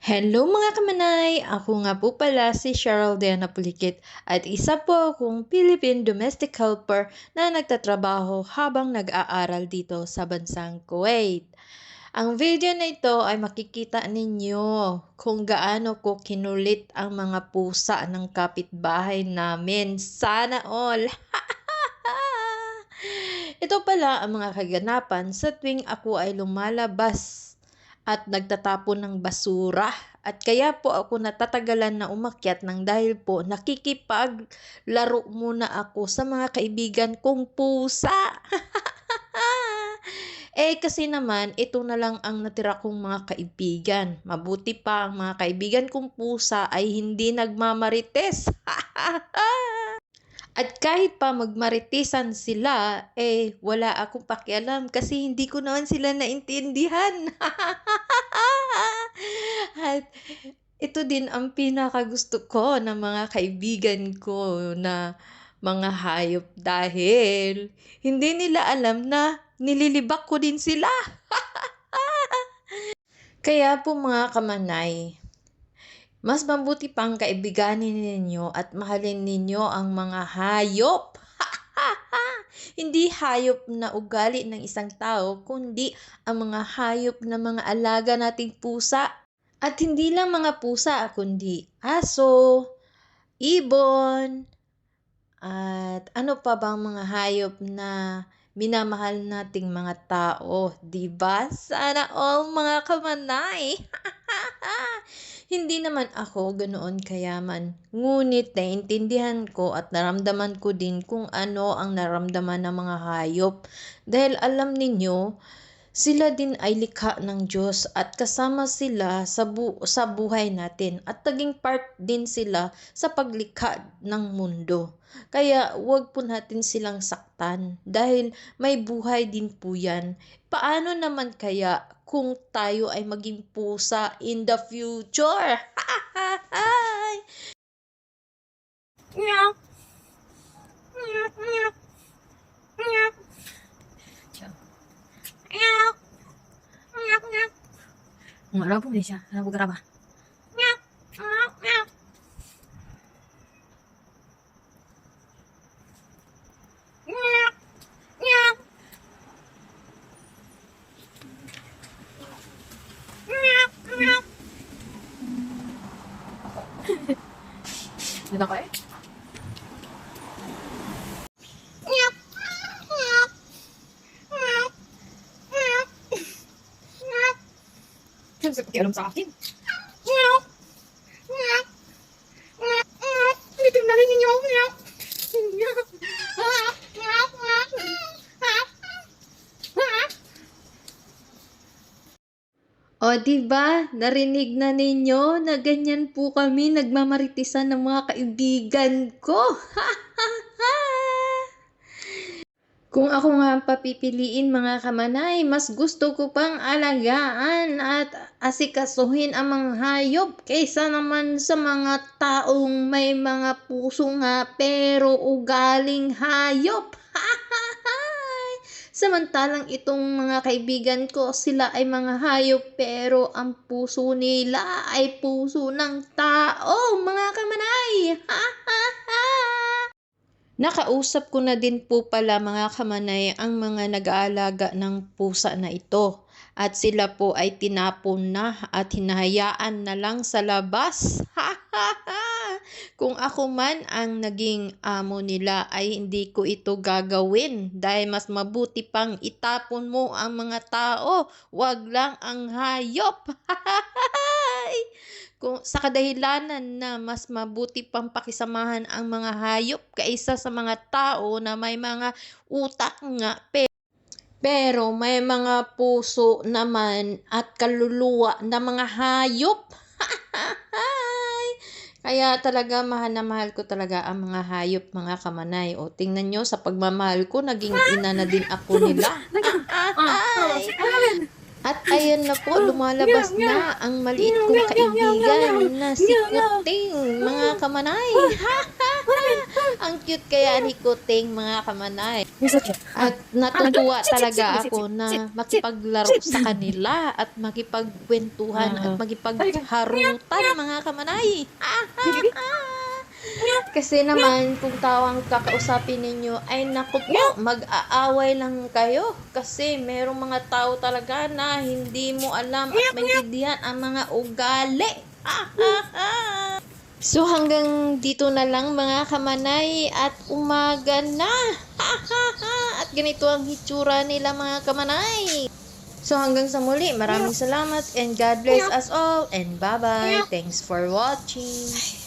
Hello mga kamanay! Ako nga po pala si Cheryl Diana Pulikit at isa po akong Philippine domestic helper na nagtatrabaho habang nag-aaral dito sa bansang Kuwait. Ang video na ito ay makikita ninyo kung gaano ko kinulit ang mga pusa ng kapitbahay namin. Sana all! Ito pala ang mga kaganapan sa tuwing ako ay lumalabas at nagtatapon ng basura. At kaya po ako natatagalan na umakyat ng dahil po nakikipaglaro muna ako sa mga kaibigan kong pusa. eh kasi naman, ito na lang ang natira kong mga kaibigan. Mabuti pa ang mga kaibigan kong pusa ay hindi nagmamarites. At kahit pa magmaritisan sila, eh wala akong pakialam kasi hindi ko naman sila naintindihan. At ito din ang pinakagusto ko ng mga kaibigan ko na mga hayop dahil hindi nila alam na nililibak ko din sila. Kaya po mga kamanay, mas mabuti pang kaibiganin ninyo at mahalin ninyo ang mga hayop. Hindi hayop na ugali ng isang tao, kundi ang mga hayop na mga alaga nating pusa. At hindi lang mga pusa, kundi aso, ibon, at ano pa bang mga hayop na minamahal nating mga tao, 'di ba? Sana all mga kamanay. Hindi naman ako ganoon kayaman, ngunit naintindihan ko at naramdaman ko din kung ano ang naramdaman ng mga hayop. Dahil alam ninyo, sila din ay likha ng Diyos at kasama sila sa, bu- sa buhay natin at naging part din sila sa paglikha ng mundo. Kaya huwag po natin silang saktan dahil may buhay din po yan. Paano naman kaya kung tayo ay maging pusa in the future? Meow. Meow, meow. Meow. Meow. Meow, meow. Wala po din siya. Ano po graba? Meow. Meow, meow. Meow. Meow. Meow, meow. Dito ko eh. Meow. Meow. Meow. Meow. Meow. Saan sa pakialam sa akin? Meow. Meow. Meow. Hindi tingnan ninyo. Meow. Meow. O, di ba? Narinig na ninyo na ganyan po kami nagmamaritisan ng mga kaibigan ko. Kung ako nga papipiliin mga kamanay, mas gusto ko pang alagaan at asikasuhin ang mga hayop kaysa naman sa mga taong may mga puso nga pero ugaling hayop. Samantalang itong mga kaibigan ko, sila ay mga hayop pero ang puso nila ay puso ng tao, mga kamanay. Nakausap ko na din po pala mga kamanay ang mga nag-aalaga ng pusa na ito. At sila po ay tinapon na at hinahayaan na lang sa labas. Kung ako man ang naging amo nila ay hindi ko ito gagawin dahil mas mabuti pang itapon mo ang mga tao, wag lang ang hayop. Kung sa kadahilanan na mas mabuti pang pakisamahan ang mga hayop kaysa sa mga tao na may mga utak nga pe- pero may mga puso naman at kaluluwa na mga hayop. Kaya talaga mahal na mahal ko talaga ang mga hayop, mga kamanay. O tingnan nyo, sa pagmamahal ko, naging ina na din ako nila. Ay! At ayan na po, lumalabas na ang maliit kong kaibigan na si Kuting, mga kamanay. Ang cute kaya ni Kuting mga kamanay. At natutuwa talaga ako na makipaglaro sa kanila at makipagkwentuhan at Oo. makipagharutan mga kamanay. Kasi naman, kung tawang kakausapin ninyo, ay naku po, mag-aaway lang kayo. Kasi merong mga tao talaga na hindi mo alam at maintindihan ang mga ugali. So hanggang dito na lang mga kamanay at umaga na. at ganito ang hitsura nila mga kamanay. So hanggang sa muli, maraming salamat and God bless us all and bye-bye. Thanks for watching.